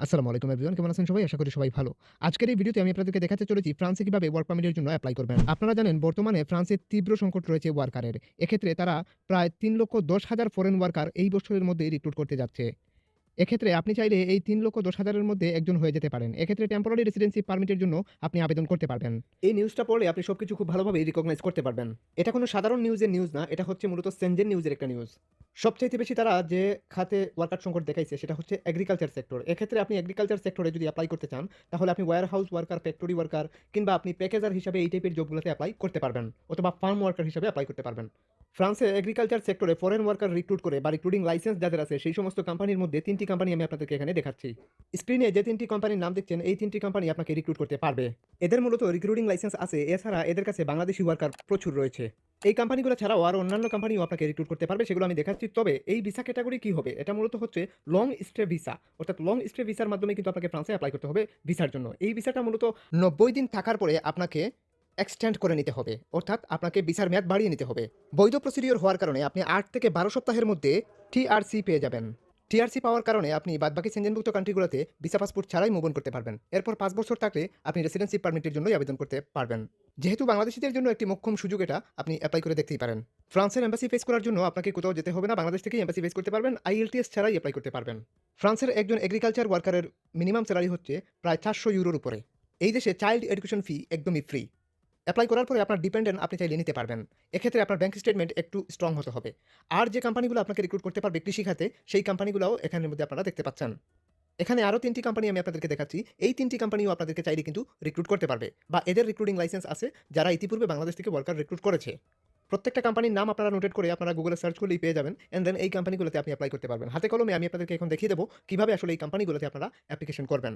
আসসালামু আলাইকুম এভরিওয়ান কেমন আছেন সবাই? আশা করি সবাই ভালো। আজকের এই ভিডিওতে আমি আপনাদেরকে দেখাতে চলেছি ফ্রান্সে কীভাবে ওয়ার্ক পারমিটের জন্য অ্যাপ্লাই করবেন। আপনারা জানেন, বর্তমানে ফ্রান্সের তীব্র সংকট রয়েছে ওয়ার্কারের এক্ষেত্রে তারা প্রায় তিন লক্ষ দশ হাজার ফরেন ওয়ার্কার এই বছরের মধ্যে রিক্রুট করতে যাচ্ছে। এক্ষেত্রে আপনি চাইলে এই তিন লক্ষ দশ হাজারের মধ্যে একজন হয়ে যেতে পারেন। এক্ষেত্রে টেম্পোরারি রেসিডেন্সি পারমিটের জন্য আপনি আবেদন করতে পারবেন। এই নিউজটা পড়লে আপনি সবকিছু খুব ভালোভাবে রিকগনাইজ করতে পারবেন। এটা কোনো সাধারণ নিউজের নিউজ না, এটা হচ্ছে মূলত সেনজেন নিউজের একটা নিউজ সবচেয়ে বেশি তারা যে খাতে ওয়ার্কার সংকট দেখাইছে, সেটা হচ্ছে এগ্রিকালচার সেক্টর এক্ষেত্রে আপনি এগ্রিকালচার সেক্টরে যদি অ্যাপ্লাই করতে চান, তাহলে আপনি warehouse worker factory worker কিংবা আপনি প্যাকেজার হিসাবে এই টাইপের জবগুলোতে অ্যাপ্লাই করতে পারবেন, অথবা ফার্ম ওয়ার্কার হিসাবে অ্যাপ্লাই করতে পারবেন। ফ্রান্সে এগ্রিকালচার সেক্টরে ফরেন ওয়ার্কার রিক্রুট করে বা রিক্রুটিং লাইসেন্স যাদের আছে, সেই সমস্ত কোম্পানির মধ্যে তিনটি কোম্পানি আমি আপনাদেরকে এখানে দেখাচ্ছি। স্ক্রিনে যে তিনটি কোম্পানির নাম দেখছেন, এই তিনটি কোম্পানি আপনাকে রিক্রুট করতে পারবে। এদের মূলত রিক্রুটিং লাইসেন্স আছে, এছাড়া এদের কাছে বাংলাদেশি ওয়ার্কার প্রচুর রয়েছে। এই কোম্পানিগুলো ছাড়াও আরও অন্যান্য কোম্পানিও আপনাকে রিক্রুট করতে পারবে, সেগুলো আমি দেখাচ্ছি। তবে এই ভিসা ক্যাটাগরি কি হবে? এটা মূলত হচ্ছে লং স্টে ভিসা অর্থাৎ লং স্টে ভিসার মাধ্যমে কিন্তু আপনাকে ফ্রান্সে অ্যাপ্লাই করতে হবে ভিসার জন্য। এই ভিসাটা মূলত নব্বই দিন থাকার পরে আপনাকে এক্সটেন্ড করে নিতে হবে, অর্থাৎ আপনাকে ভিসার মেয়াদ বাড়িয়ে নিতে হবে। বৈধ প্রসিডিওর হওয়ার কারণে আপনি আট থেকে বারো সপ্তাহের মধ্যে টিআরসি পেয়ে যাবেন। টিআরসি পাওয়ার কারণে আপনি বাদবাকি সেঞ্জনভুক্ত কান্ট্রিগুলোতে ভিসা পাসপোর্ট ছাড়াই মুভ করতে পারবেন। এরপর পাঁচ বছর থাকলে আপনি রেসিডেন্সি পারমিটের জন্যই আবেদন করতে পারবেন। যেহেতু বাংলাদেশিদের জন্য একটি মোক্ষম সুযোগ এটা, আপনি অ্যাপ্লাই করে দেখতেই পারেন। ফ্রান্সের এম্বাসি ফেস করার জন্য আপনাকে কোথাও যেতে হবে না, বাংলাদেশ থেকেই এম্বাসি ফেস করতে পারবেন। আইএলটিএস ছাড়াই অ্যাপ্লাই করতে পারবেন। ফ্রান্সের একজন এগ্রিকালচার ওয়ার্কারের মিনিমাম স্যালারি হচ্ছে প্রায় চারশো ইউরোর উপরে। এই দেশে চাইল্ড এডুকেশন ফি একদমই ফ্রি অ্যাপ্লাই করার পরে আপনার ডিপেন্ডেন্ট আপনি চাইলে নিতে পারবেন। এক্ষেত্রে আপনার ব্যাংক স্টেটমেন্ট একটু স্ট্রং হতে হবে। আর যে কোম্পানিগুলো আপনাকে রিক্রুট করতে পারবে কৃষি খাতে সেই কোম্পানিগুলোও এখানের মধ্যে আপনারা দেখতে পাচ্ছেন। এখানে আরও তিনটি কোম্পানি আমি আপনাদেরকে দেখাচ্ছি। এই তিনটি কোম্পানিও আপনাদেরকে চাইলে কিন্তু রিক্রুট করতে পারবে বা এদের রিক্রুটিং লাইসেন্স আছে যারা ইতিপূর্বে বাংলাদেশ থেকে ওয়ার্কার রিক্রুট করেছে। প্রত্যেকটা কোম্পানির নাম আপনারা নোটেট করে আপনারা গুগলে সার্চ করলেই পেয়ে যাবেন অ্যান্ড দেন এই কোম্পানিগুলোতে আপনি অ্যাপ্লাই করতে পারবেন। হাতে কলমে আমি আপনাদেরকে এখন দেখিয়ে দেবো কীভাবে আসলে এই কোম্পানিগুলোতে আপনারা অ্যাপ্লিকেশন করবেন।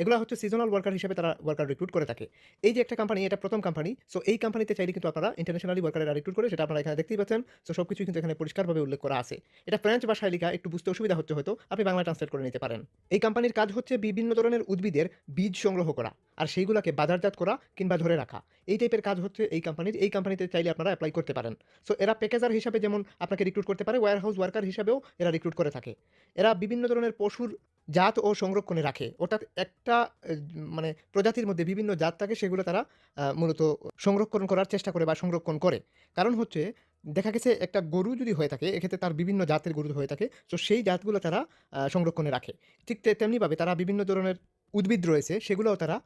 এগুলো হচ্ছে সিজনাল ওয়ার্কার হিসেবে তারা ওয়ার্কার রিক্রুট করে থাকে। এই যে একটা কোম্পানি এটা প্রথম কোম্পানি সো এই কোম্পানিতে চাইলে কিন্তু আপনারা ইন্টারন্যাশনালি ওয়ার্কারেরা রিক্রুট করে, সেটা আপনারা এখানে দেখতেই পাচ্ছেন সো সব কিছু কিন্তু এখানে পরিষ্কারভাবে উল্লেখ করা আছে। এটা ফ্রেঞ্চ ভাষায় লেখা, একটু বুঝতে অসুবিধা হচ্ছে হয়তো, আপনি বাংলা ট্রান্সলেট করে নিতে পারেন। এই কোম্পানির কাজ হচ্ছে বিভিন্ন ধরনের উদ্ভিদের বীজ সংগ্রহ করা, আর সেইগুলোকে বাজারজাত করা কিংবা ধরে রাখা। এই টাইপের কাজ হচ্ছে এই কোম্পানির এই কোম্পানিতে চাইলে আপনারা অ্যাপ্লাই করতে পারেন। সো এরা প্যাকেজার হিসাবে যেমন আপনাকে রিক্রুট করতে পারে ওয়্যার হাউস ওয়ার্কার হিসাবেও এরা রিক্রুট করে থাকে। এরা বিভিন্ন ধরনের পশুর জাত ও সংরক্ষণে রাখে। অর্থাৎ একটা মানে প্রজাতির মধ্যে বিভিন্ন জাত থাকে, সেগুলো তারা মূলত সংরক্ষণ করার চেষ্টা করে বা সংরক্ষণ করে। কারণ হচ্ছে, দেখা গেছে একটা গরু যদি হয়ে থাকে, এক্ষেত্রে তার বিভিন্ন জাতের গরু হয়ে থাকে, তো সেই জাতগুলো তারা সংরক্ষণে রাখে। ঠিক তেমনিভাবে তারা বিভিন্ন ধরনের উদ্ভিদ রয়েছে, সেগুলোও তারা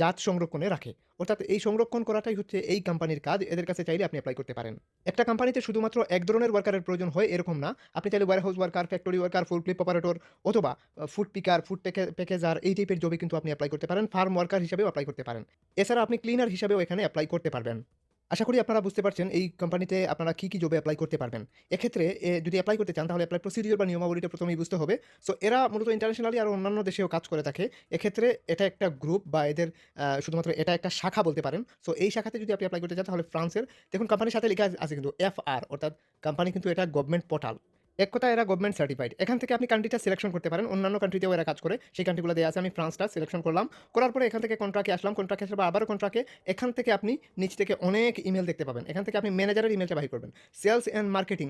জাত সংরক্ষণে রাখে। অর্থাৎ এই সংরক্ষণ করাটাই হচ্ছে এই কোম্পানির কাজ। এদের কাছে চাইলে আপনি অ্যাপ্লাই করতে পারেন। একটা কোম্পানিতে শুধুমাত্র এক ধরনের ওয়ার্কারের প্রয়োজন হয় এরকম না। আপনি চাইলে warehouse worker factory worker food clip operator অথবা ফুড পিকার ফুড প্যাকেজার এই টাইপের জবে কিন্তু আপনি অ্যাপ্লাই করতে পারেন। ফার্ম ওয়ার্কার হিসেবেও অ্যাপ্লাই করতে পারেন। এছাড়া আপনি ক্লিনার হিসাবেও এখানে অ্যাপ্লাই করতে পারবেন। আশা করি আপনারা বুঝতে পারছেন এই কোম্পানিতে আপনারা কী কী জবে অ্যাপ্লাই করতে পারবেন। এক্ষেত্রে যদি অ্যাপ্লাই করতে চান, তাহলে অ্যাপ্লাই প্রসিডিওর বা নিয়মাবলীটা প্রথমেই বুঝতে হবে। সো এরা মূলত ইন্টারন্যাশনালি আর অন্যান্য দেশেও কাজ করে থাকে। এক্ষেত্রে এটা একটা গ্রুপ বা এদের শুধুমাত্র এটা একটা শাখা বলতে পারেন। সো এই শাখাতে যদি আপনি অ্যাপ্লাই করতে চান, তাহলে ফ্রান্সের, দেখুন কোম্পানির সাথে লেখা আছে কিন্তু এফ আর অর্থাৎ কোম্পানি কিন্তু এটা গভর্নমেন্ট পোর্টাল এক কথা এরা গভর্নমেন্ট সার্টিফাইড এখান থেকে আপনি কান্ট্রিটা সিলেকশন করতে পারেন। অন্যান্য কান্ট্রিতেও এরা কাজ করে। সেই কান্ট্রিগুলো দেওয়া আছে। আমি ফ্রান্সটা সিলেকশন করলাম। করার পরে এখান থেকে কন্ট্রাক্টে আসলাম। কন্ট্রাক্টে আসলে আবারও কন্ট্রাক্টে এখান থেকে আপনি নিচ থেকে অনেক ইমেল দেখতে পাবেন। এখান থেকে আপনি ম্যানেজারের ইমেলটা বাহির করবেন। সেলস অ্যান্ড মার্কেটিং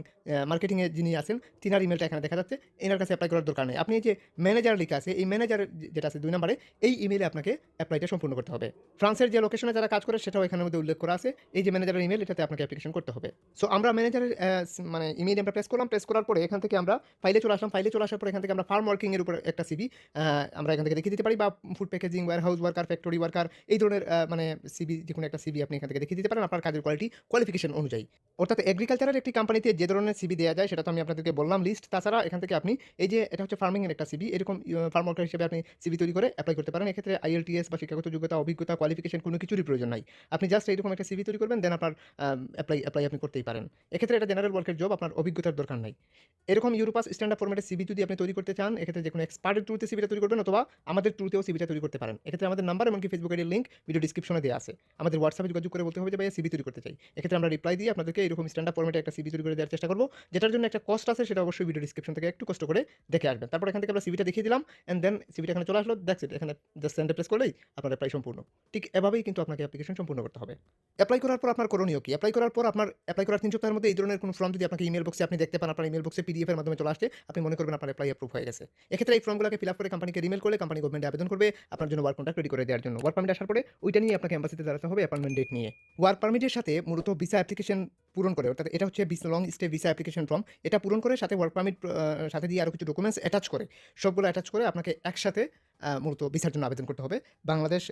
মার্কেটিংয়ে যিনি আছেন, তিনার ইমেলটা এখানে দেখা যাচ্ছে। এনার কাছে অ্যাপ্লাই করার দরকার নেই। আপনি যে ম্যানেজার লেখা আছে, এই ম্যানেজার যেটা আছে দুই নম্বরে, এই ইমেলে আপনাকে অ্যাপ্লাইটা সম্পূর্ণ করতে হবে। ফ্রান্সের যে লোকেশনে যারা কাজ করে, সেটাও এখানের মধ্যে উল্লেখ করা আছে। এই যে ম্যানেজারের ইমেল এটাতে আপনাকে অ্যাপ্লিকেশন করতে হবে। সো আমরা ম্যানেজারের মানে ইমেল আমরা প্রেস করলাম। প্রেস করার পরে এখান থেকে আমরা ফাইলে চলে আসলাম। ফাইলে চলে আসার পরে এখান থেকে আমরা ফার্ম ওয়ার্কিংয়ের উপর একটা সিবি আমরা এখান থেকে দেখিয়ে দিতে পারি বা food packaging warehouse worker factory worker এই ধরনের মানে সিবি যে কোনো একটা সিবি আপনি এখান থেকে দেখিয়ে দিতে পারেন আপনার কাজের কোয়ালিটি কোয়ালিফিকেশন অনুযায়ী। অর্থাৎ এগ্রিকালচারের একটি কোম্পানিতে যে ধরনের সিবি দেওয়া যায় সেটা তো আমি আপনাদেরকে বললাম লিস্ট তাছাড়া এখান থেকে আপনি এই যে এটা হচ্ছে ফার্মিংয়ের একটা সিবি এরকম ফার্ম ওয়ার্কার হিসেবে আপনি সিবি তৈরি করে অ্যাপ্লাই করতে পারেন। এক্ষেত্রে আইএলটিএস বা শিক্ষাগত যোগ্যতা, অভিজ্ঞতা কোয়ালিফিকেশন কোনো কিছুরই প্রয়োজন নাই। আপনি জাস্ট এইরকম একটা সিবি তৈরি করবেন দেন আপনার অ্যাপ্লাই অ্যাপ্লাই আপনি করতেই পারেন। এক্ষেত্রে এটা জেনারেল ওয়ার্কের জব আপনার অভিজ্ঞতার দরকার নাই। এরকম ইউরোপাস স্ট্যান্ডার্ড ফরম্যাটের সিবি যদি আপনি তৈরি করতে চান, এক্ষেত্রে যে কোনো এক্সপার্টের থ্রুতে সিবিটা তৈরি করবেন অথবা আমাদের থ্রুতেও সিবিটা তৈরি করতে পারেন। এক্ষেত্রে আমাদের নাম্বার এমনকি ফেসবুক আইডির লিঙ্ক ভিডিও ডিসক্রিপশনে দেওয়া আছে। আমাদের হোয়াটসঅ্যাপে যোগাযোগ করে বলতে হবে যে ভাই সিবি তৈরি করতে চাই। এক্ষেত্রে আমরা রিপ্লাই দিয়ে আপনাদেরকে এরকম স্ট্যান্ডার্ড ফরম্যাটে একটা সিবি তৈরি করে দেওয়ার চেষ্টা করব। যেটার জন্য একটা কস্ট আছে, সেটা অবশ্যই ভিডিও ডিসক্রিপশন থেকে একটু কষ্ট করে দেখে আসবেন। তারপর এখান থেকে আমরা সিবিটা দেখিয়ে দিলাম অ্যান্ড দেন সিবিটা এখানে চলে আসলো। দেখছেন এখানে জাস্ট সেন্ডে প্রেস করলেই আপনার অ্যাপ্লাই সম্পূর্ণ। ঠিক এভাবেই কিন্তু আপনাকে অ্যাপ্লিকেশন সম্পূর্ণ করতে হবে। অ্যাপ্লাই করার পর আপনার করণীয় কি? অ্যাপ্লাই করার পর আপনার অ্যাপ্লাই করার তিন সপ্তাহের মধ্যে এই ধরনের কোনো ফর্ম যদি আপনাকে ইমেল বক্সে আপনি দেখতে পান, আপনার ইমেল ইনবক্সে পিডিএফ এর মাধ্যমে চলে আসছে, আপনি মনে করবেন আপনার অ্যাপ্লাই অ্যাপ্রুভ হয়ে গেছে। এক্ষেত্রে এই ফর্মগুলোকে ফিল আপ করে কোম্পানিকে রিমেল করলে কোম্পানি গভর্নমেন্টে আবেদন করবে, আপনার জন্য ওয়ার্ক কন্ট্রাক্ট রেডি করে দেওয়ার জন্য। ওয়ার্ক পারমিট আসার পরে ওইটা নিয়ে আপনাকে এম্বাসিতে দাঁড়াতে হবে অ্যাপয়েন্টমেন্ট ডেট নিয়ে। ওয়ার্ক পারমিটের সাথে মূলত ভিসা অ্যাপ্লিকেশন পূরণ করে, অর্থাৎ এটা হচ্ছে long stay visa application form এটা পূরণ করে সাথে ওয়ার্ক পারমিট সাথে দিয়ে আরও কিছু ডকুমেন্টস অ্যাটাচ করে। সবগুলো অ্যাটাচ করে আপনাকে একসাথে মূলত ভিসার জন্য আবেদন করতে হবে বাংলাদেশ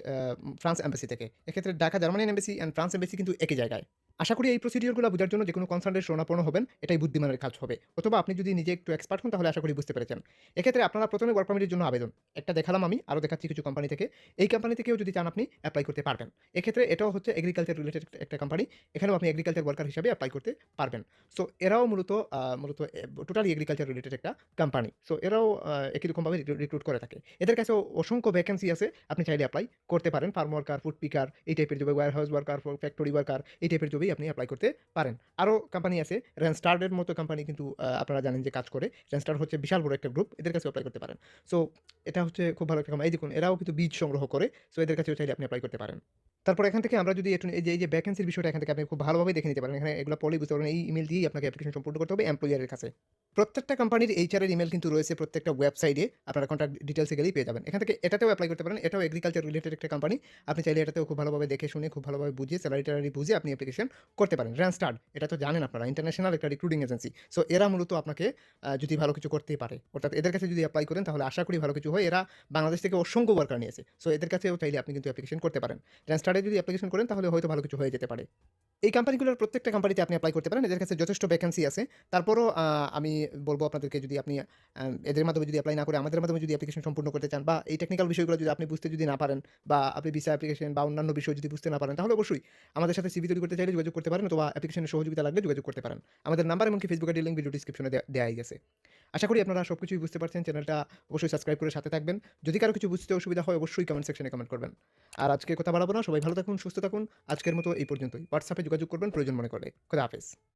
ফ্রান্স এম্বাসি থেকে। এক্ষেত্রে Dhaka Germany embassy and France embassy কিন্তু একই জায়গায়। আশা করি এই প্রসিডিওরগুলো বোঝার জন্য যে কোনো কনসাল্টেন্ট শরণাপন্ন হবেন, এটাই বুদ্ধিমানের কাজ হবে। অথবা আপনি যদি নিজে একটু এক্সপার্ট হন, তাহলে আশা করি বুঝতে পেরেছেন। এক্ষেত্রে আপনারা প্রথমে ওয়ার্ক পারমিটের জন্য আবেদন। একটা দেখালাম আমি, আরও দেখাচ্ছি কিছু কোম্পানি থেকে। এই কোম্পানি থেকেও যদি চান আপনি অ্যাপ্লাই করতে পারবেন। এক্ষেত্রে এটাও হচ্ছে এগ্রিকালচার রিলেটেড একটা কোম্পানি এখানেও আপনি এগ্রিকালচার ওয়ার্কার হিসাবে অ্যাপ্লাই করতে পারবেন। সো এরাও মূলত মূলত টোটালি এগ্রিকালচার রিলেটেড একটা কোম্পানি সো এরাও একই রকমভাবে রিক্রুট করে থাকে। এদের কাছেও অসংখ্য ভ্যাকেন্সি আছে, আপনি চাইলে অ্যাপ্লাই করতে পারেন। ফার্ম ওয়ার্কার ফুড পিকার এই টাইপের জবে warehouse worker factory worker এই টাইপের জবেই আপনি অ্যাপ্লাই করতে পারেন। আরও কোম্পানি আছে র্যানস্টার্ডের মতো কোম্পানি কিন্তু আপনারা জানেন যে কাজ করে। র্যানস্টার হচ্ছে বিশাল বড় একটা গ্রুপ এদের কাছে অ্যাপ্লাই করতে পারেন। সো এটা হচ্ছে খুব ভালো একটা কোম্পানি এই দেখুন, এরাও কিন্তু বীজ সংগ্রহ করে সো এদের কাছেও চাইলে আপনি অ্যাপ্লাই করতে পারেন। তারপর এখান থেকে আমরা যদি এই যে ভ্যাকেন্সির বিষয়টা এখান থেকে আপনি খুব ভালোভাবে দেখে নিতে পারেন। এখানে এগুলো পড়লেই বুঝতে এই ইমেল দিয়েই আপনাকে অ্যাপ্লিকেশন সম্পূর্ণ করতে হবে এমপ্লয়ারের কাছে। প্রত্যেকটা কোম্পানির এইচআর এর ইমেল কিন্তু রয়েছে প্রত্যেকটা ওয়েবসাইটে আপনারা কন্ট্যাক্ট ডিটেলসে গেলেই পেয়ে যাবেন। এখান থেকে এটাতেও অ্যাপ্লাই করতে পারেন। এটাও এগ্রিকালচার রিলেটেড একটা কোম্পানি আপনি চাইলে এটাতেও খুব ভালোভাবে দেখে শুনে, খুব ভালোভাবে বুঝিয়ে স্যালারি ট্যালারি বুঝে আপনি অ্যাপ্লিকেশন করতে পারেন। র্যানস্টার্ড এটা তো জানেন আপনারা ইন্টারন্যাশনাল একটা রিক্রুটিং এজেন্সি সো এরা মূলত আপনাকে যদি ভালো কিছু করতেই পারে, অর্থাৎ এদের কাছে যদি অ্যাপ্লাই করেন, তাহলে আশা করি ভালো কিছু হয়। এরা বাংলাদেশ থেকে অসংখ্য ওয়ার্কার নিয়েছে সো এদের কাছেও চাইলে আপনি কিন্তু অ্যাপ্লিকেশন করতে পারেন। র্যানস্টার্ডে যদি অ্যাপ্লিকেশন করেন, তাহলে হয়তো ভালো কিছু হয়ে যেতে পারে। এই কোম্পানিগুলোর প্রত্যেকটা কোম্পানিতে আপনি অ্যাপ্লাই করতে পারেন। এদের কাছে যথেষ্ট ভ্যাকেন্সি আছে। তারপরও আমি বলব আপনাদেরকে, যদি আপনি এদের মাধ্যমে যদি অ্যাপ্লাই না করে, আমাদের মাধ্যমে যদি অ্যাপ্লিকেশন সম্পূর্ণ করতে চান, বা এই টেকনিক্যাল বিষয়গুলো যদি আপনি বুঝতে যদি না পারেন, বা আপনি ভিসা অ্যাপ্লিকেশন বা অন্যান্য বিষয় যদি বুঝতে না পারেন, তাহলে অবশ্যই আমাদের সাথে সিভি তৈরি করতে চাইলে যোগাযোগ করতে পারেন অথবা অ্যাপ্লিকেশনের সহযোগিতা লাগলে যোগাযোগ করতে পারেন। আমাদের নাম্বার এমনকি ফেসবুকের লিঙ্ক ভিডিও ডিসক্রিপশনে দেওয়াই গেছে। আশা করি আপনারা সব কিছুই বুঝতে পারছেন। চ্যানেলটা অবশ্যই সাবস্ক্রাইব করে সাথে থাকবেন। যদি কারও কিছু বুঝতে অসুবিধা হয়, অবশ্যই কমেন্ট সেকশনে কমেন্ট করবেন। আর আজকে কথা বাড়াবো না। সবাই ভালো থাকুন, সুস্থ থাকুন। আজকের মতো এই পর্যন্তই। হোয়াটসঅ্যাপে যোগাযোগ করবেন প্রয়োজন মনে করলে। খোদা হাফেজ।